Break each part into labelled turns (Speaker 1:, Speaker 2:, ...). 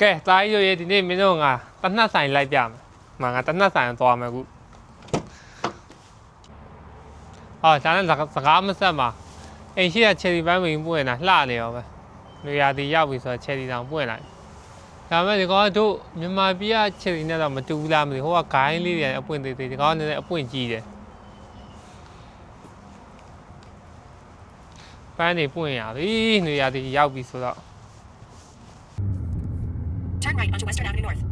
Speaker 1: ကဲတာကြီးတို့ရေဒီနေ့မင်းတို့ငါတနတ်ဆိုင်လိုက်ပြမယ်။မငါတနတ်ဆိုင်သွားမယ်အခု။အော်ဒါနဲ့စကားစကားမဆက်ပါ။အိမ်ရှိကချယ်ရီပန်းဝင်ပွင့်တာလှနေရောပဲ။လူရာတီရောက်ပြီဆိုတော့ချယ်ရီတောင်ပွင့်လိုက်။ဒါပေမဲ့ဒီကောင်ကတို့မြန်မာပြည်ကချယ်ရီနဲ့တော့မတူဘူးလားမသိဘူး။ဟိုကဂိုင်းလေးတွေအပွင့်သေးသေးဒီကောင်ကလည်းအပွင့်ကြီးတယ်။ပန်းနေပွင့်ရပြီ။လူရာတီရောက်ပြီဆိုတော့
Speaker 2: Turn right onto Western Avenue North.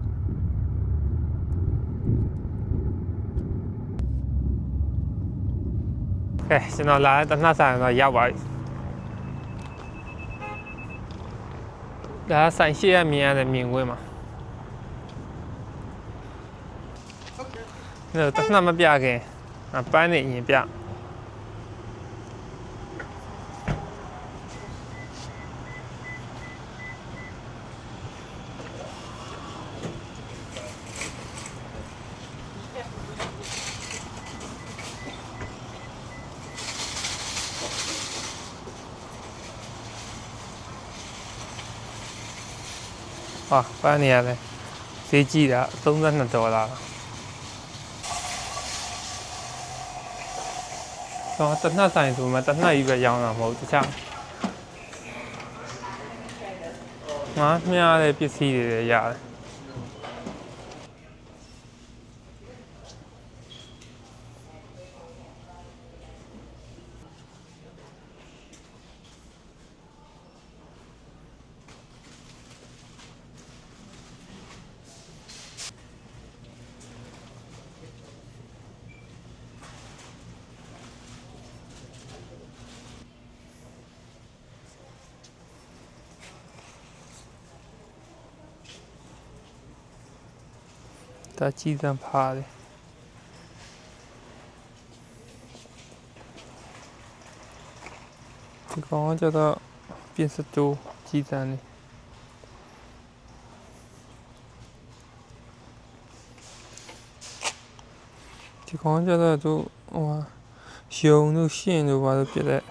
Speaker 1: ကဲကျွန်တော်လာတဲ့တနတ်ဆိုင်တော့ရောက်ပါပြီဒါဆိုင်ရှိရမြင်ရတဲ့မြင်ကွင်းမှာဒါတနတ်မပြခင်အပန်းနေရင်ပြ ဟာပန်းနေရတယ်ဈေးကြီးတာ32ဒေါ်လာတော့တနတ်ဆိုင်ဆိုမှတနတ်ကြီးပဲရောင်းတာမဟုတ်ဘူးတခြားငါမြားတဲ့ပစ္စည်းတွေလည်းရတယ် ဒါကြီးစံဖားတယ်ဒီကောင်ကကျတော့ပြင်စတိုးကြီးစံနေဒီကောင်ကကျတော့သူဟိုဟာယုံတို့ရှင်းတို့ဘာလို့ပြတဲ့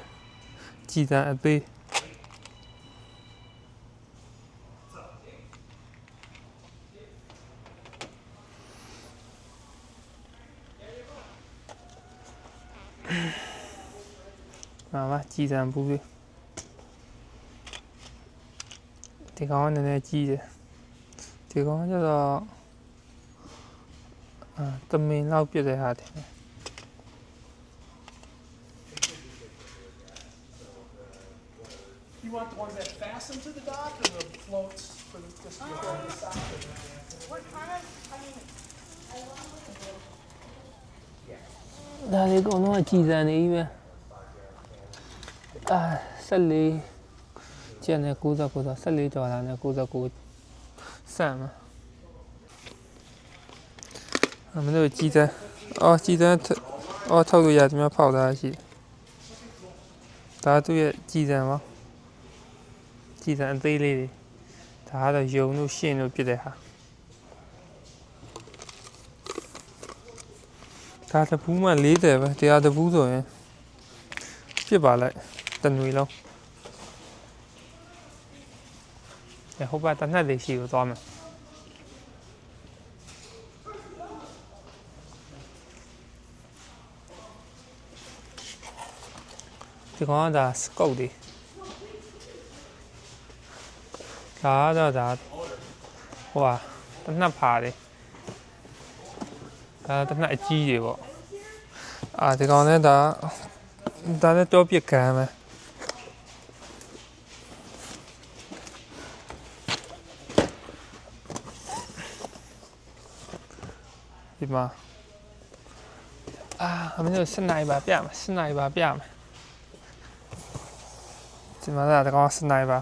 Speaker 1: ကြီးစံအသေးဟာပါကြည်စံဘူးလေးဒီကောင်ကနည်းနည်းကြီးတယ်ဒီကောင်ကကျတော့အာတမင်လောက်ပြတဲ့ဟာတယ်
Speaker 3: You want the ones that fasten to the dock or the floats for the, just to go on the side?
Speaker 2: What kind of, I mean,
Speaker 1: ဒါလေးကောင်တော့ကြည်စံနေပြီပဲ အာ14ကျန်တဲ့69ဆို14ဒေါ်လာနဲ့69စံမှာအမလို့ကြည်စံအော်ကြည်စံအော်ထုတ်လို့ရတယ်များဖောက်ထားရှိဒါသူ့ရဲ့ကြည်စံပါကြည်စံအသေးလေးတွေဒါကတော့ယုံလို့ရှင်းလို့ပြတဲ့ဟာဒါတပူးမှ40ပဲတရားတပူးဆိုရင်ပြစ်ပါလိုက် တနွေလုံးအဲဟိုဘက်တနက်လေးရှိကိုသွားမယ်ဒီကောင်ကဒါစကုတ်ဒီဒါကတော့ဒါဟိုဟာတနက်ဖာတယ်ဒါတနက်အကြီးတွေပေါ့အာဒီကောင်နဲ့ဒါဒါနဲ့တော့ပြစ်ခံမယ် ဒီမှာအာအမင်းတို့စနိုက်ပါပြမယ်စနိုက်ပါပြမယ်ဒီမှာဒါကောင်စနိုက်ပါ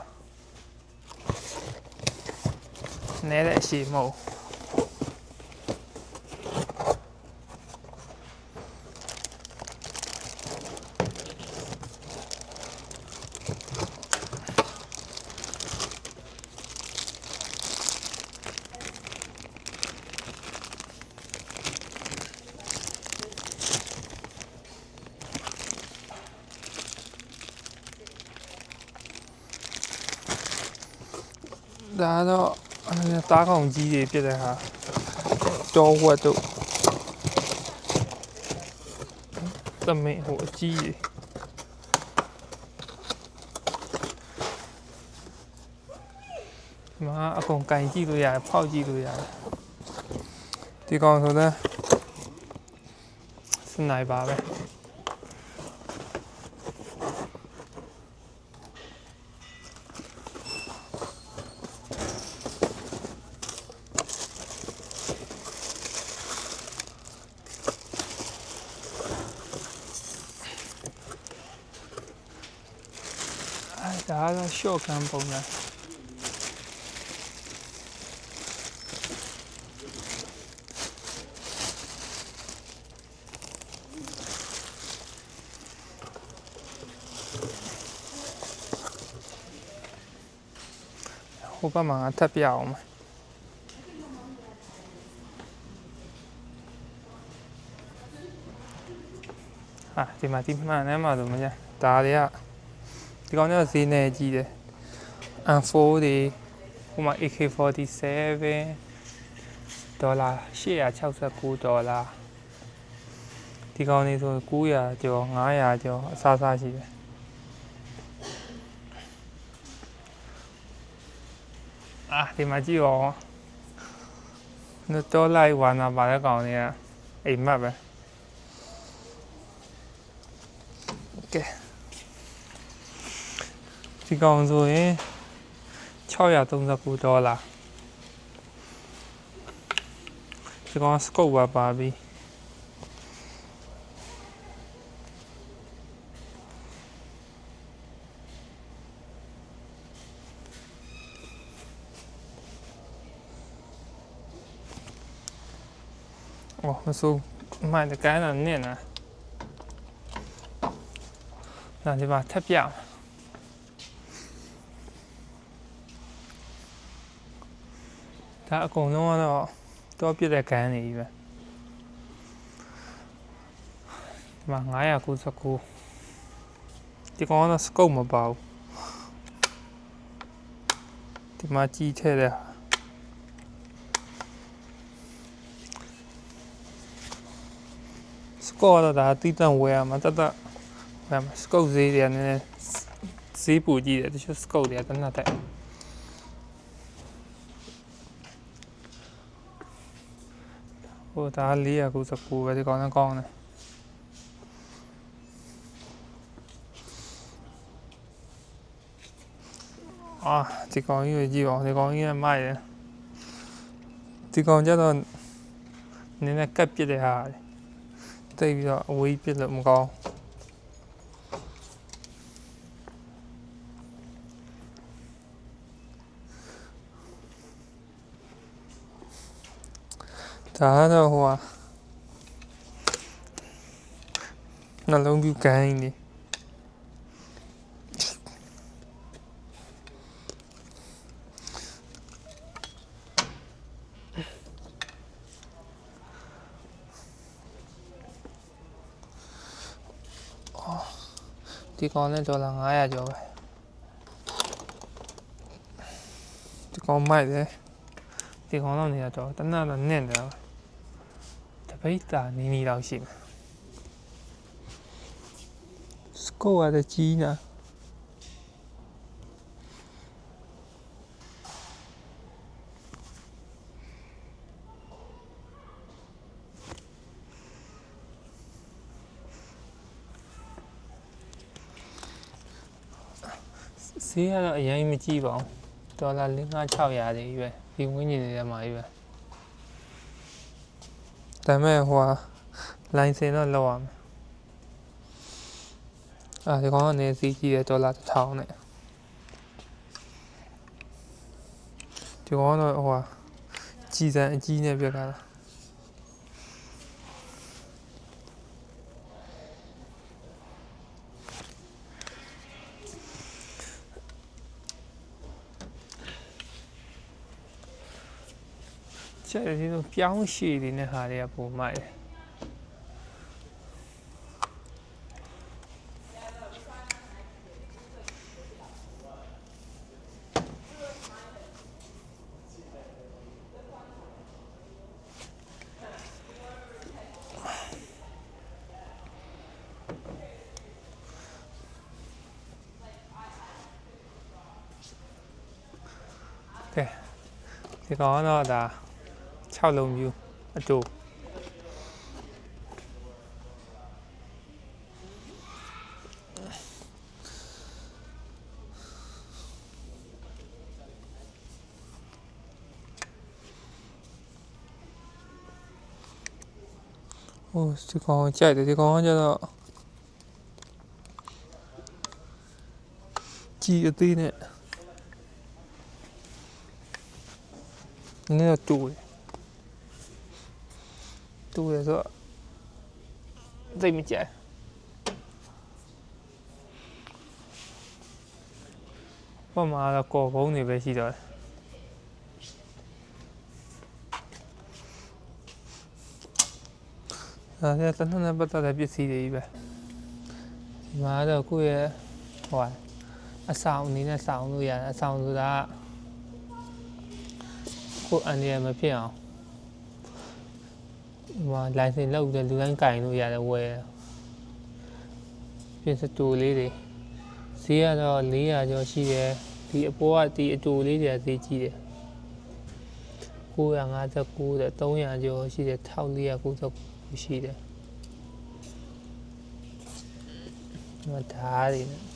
Speaker 1: နဲတဲ့အရှိမဟုတ် ဒါတော့အဲတားကောင်ကြီးတွေဖြစ်တဲ့ဟာတောဝက်တို့သမင်ဟိုအကြီးတွေဒီမှာအကုန်ကင်ကြည့်လို့ရတယ်ဖောက်ကြည့်လို့ရတယ်ဒီကောင်ဆိုတော့စနိုက်ပါပဲ အဲ ဒါကတော့ short cam ပုံစံဟိုဘက်မှာငါထပ်ပြအောင်မယ်ဟာဒီမှာဒီမှန်နေမှာဆိုမကြဒါတွေက ဒီကောင်တွေကဈေးနဲ့ကြီးတယ် M4 တွေဟိုမှာ AK47 ဒေါ်လာ869ဒေါ်လာဒီကောင်တွေဆို900ကျော်900ကျော်အစားစားရှိတယ်အာဒီမှာကြည့်ရောနော်ဒေါ်လာဝါနာပါတဲ့ကောင်တွေကအိမ်မက်ပဲကဲ ဒီကောင်ဆိုရင်639ဒေါ်လာဒီကောင်စကုတ်ပါပါပြီ哦，မဆိုးမိုက်တကန်းတော့နင့်နာဒါဒီမှာထပ်ပြအောင် ဒါအကုန်လုံးကတော့တော့ပြစ်တဲ့ကန်နေကြီးပဲဒီမှာ999ဒီကောင်ကတော့စကုတ်မပါဘူးဒီမှာကြီးထဲတဲ့ဟာစကုတ်ကတော့ဒါတီးတန့်ဝယ်ရမှာတတ်တတ်ဝယ်ရမှာစကုတ်ဈေးတွေကနည်းနည်းဈေးပူကြီးတယ်တချို့စကုတ်တွေကတနတ်တဲ့ဟို ဒါ499ပဲဒီကောင်လည်းကောင်းတယ်အာဒီကောင်ကြီးကိုကြည့်ပါဦးဒီကောင်ကြီးကမိုက်တယ်ဒီကောင်ကျတော့နည်းနည်းကပ်ပြစ်တဲ့ဟာတိတ်ပြီးတော့အဝေးပြစ်လို့မကောင်း ဒါကတော့ဟိုဟာနှလုံးပြူကိုင်းနေဒီကောင်နဲ့ဒေါ်လာ900ကျော်ပဲဒီကောင်မိုက်တယ်ဒီကောင်တော့နေရတော့တနက်တော့နင့်တယ်တ ပိတ်တာနီးနီးတော့ရှိမယ်စကောရတဲ့ကြီးနာဈေးကတော့အရင်မကြည့်ပါဘူးဒေါ်လာ5 600တွေပဲဒီဝင်းကျင်တွေထဲမှာပဲ ဒါပေမဲ့ဟိုဟာလိုင်စင်တော့လောက်ရမယ်အာဒီကောင်ကနေစီးကြည့်တဲ့ဒေါ်လာ1000နဲ့ဒီကောင်တော့ဟိုဟာကြီးစံအကြီးနဲ့ပြထားတာ ချက်ဒီလိုပြောင်းရှည်နေတဲ့ဟာတွေကပုံမှန်တယ်对，这个呢，的。6လုံးယူအတူဟိုဒီကောင်ကြိုက်တယ်ဒီကောင်ကကျတော့ကြည်အသေးနဲ့နည်းနည်းတော့တူတယ် တူတယ်ဆိုတော့သိပ်မကြိုက်ဘာမှတော့ကော်ကုန်းတွေပဲရှိတော့တယ်ဒါလည်းတနက်နဲ့ပတ်သက်တဲ့ပစ္စည်းတွေကြီးပဲဒီမှာတော့ကိုယ့်ရဲ့ဟိုဟာအဆောင်အနေနဲ့ဆောင်လို့ရတယ်အဆောင်ဆိုတာကကိုယ်အန်ရမဖြစ်အောင် ဟိုမှာ license လောက်တဲ့လူတိုင်းကင်လို့ရတယ်ဝယ်ပြင်စတူလေးတွေဈေးကတော့400ကျော်ရှိတယ်ဒီအပေါ်ကဒီအတူလေးတွေကဈေးကြီးတယ်959တဲ့300ကျော်ရှိတယ်1499ရှိတယ်ဒီမှာဓာတ်တွေ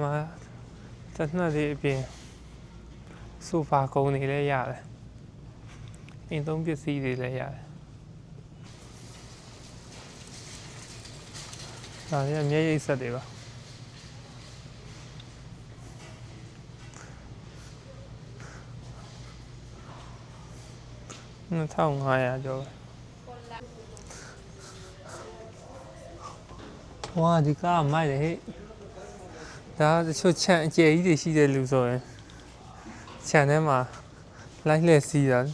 Speaker 1: မှာတနက်လေးအပြင်ဆိုဖာကုန်းနေလည်းရတယ်အိမ်သုံးပစ္စည်းတွေလည်းရတယ်ဒါလည်းအမြဲရိတ်ဆက်တွေပါ2500ကျော်ပဲဝါဒီကားမိုက်တယ်ဟဲ့ ဒါတချို့ခြံအကျယ်ကြီးတွေရှိတဲ့လူဆိုရင်ခြံထဲမှာလိုက်လှည့်စီးတာလေ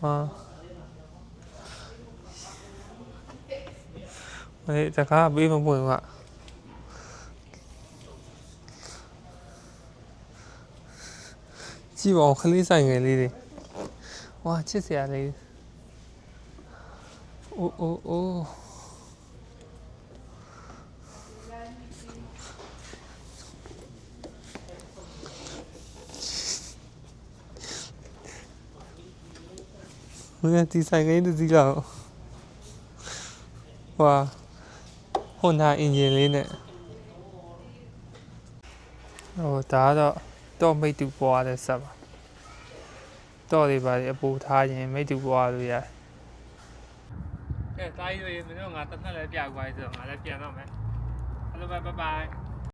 Speaker 1: ဟာဟဲ့တကားပေးမပွင့်ကကြည့်ပါဦးခလေးဆိုင်ငယ်လေးတွေဝါချစ်စရာလေးအိုးအိုးအိုး မင်းဒီဆိုင်ကလေးတစ်စီးလောက်ဟွာဟွန်ဒါအင်ဂျင်လေးနဲ့ဟိုဒါကတော့တော့မိတ်တူပွားတဲ့ဆက်ပါတော့ဒီပါလေအပူထားရင်မိတ်တူပွားလို့ရတယ်ကဲတိုင်းလေးမင်းတို့ငါတစ်နက်လည်းပြကွာဆိုတော့ငါလည်းပြန်တော့မယ်ဟယ်လိုဘိုင်ဘိုင်